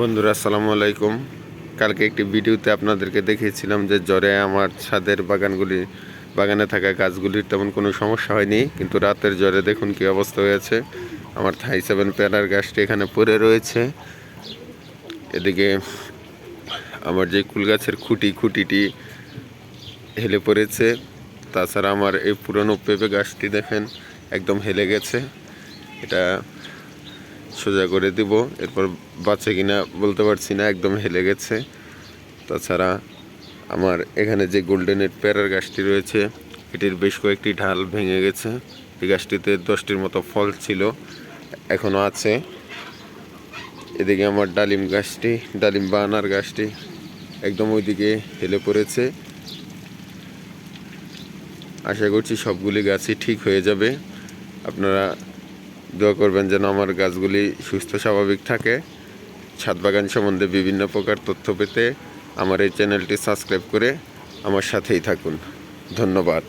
বন্ধুরা, আসসালামু আলাইকুম। কালকে একটি ভিডিওতে আপনাদেরকে দেখিয়েছিলাম যে জ্বরে আমার ছাদের বাগানগুলি, বাগানে থাকা গাছগুলির তেমন কোনো সমস্যা হয়নি, কিন্তু রাতের জ্বরে দেখুন কী অবস্থা হয়েছে। আমার থাই সেভেন পেয়ারার গাছটি এখানে পড়ে রয়েছে। এদিকে আমার যে কুল গাছের খুঁটি, খুঁটিটি হেলে পড়েছে। তাছাড়া আমার এই পুরনো পেঁপে গাছটি দেখেন, একদম হেলে গেছে। এটা সোজা করে দিব। এরপর বাঁচে কিনা বলতে পারছি না, একদম হেলে গেছে। তাছাড়া আমার এখানে যে গোল্ডেনের প্যারার গাছটি রয়েছে, এটির বেশ কয়েকটি ঢাল ভেঙে গেছে। এই গাছটিতে দশটির মতো ফল ছিল এখনও আছে। এদিকে আমার ডালিম গাছটি, ডালিম বানার গাছটি একদম ওইদিকে হেলে পড়েছে। আশা করছি সবগুলি গাছই ঠিক হয়ে যাবে। আপনারা দোয়া করবেন যেন আমার গাছগুলি সুস্থ, স্বাভাবিক থাকে। ছাদ বাগান সম্বন্ধে বিভিন্ন প্রকার তথ্য পেতে আমার এই চ্যানেলটি সাবস্ক্রাইব করে আমার সাথেই থাকুন। ধন্যবাদ।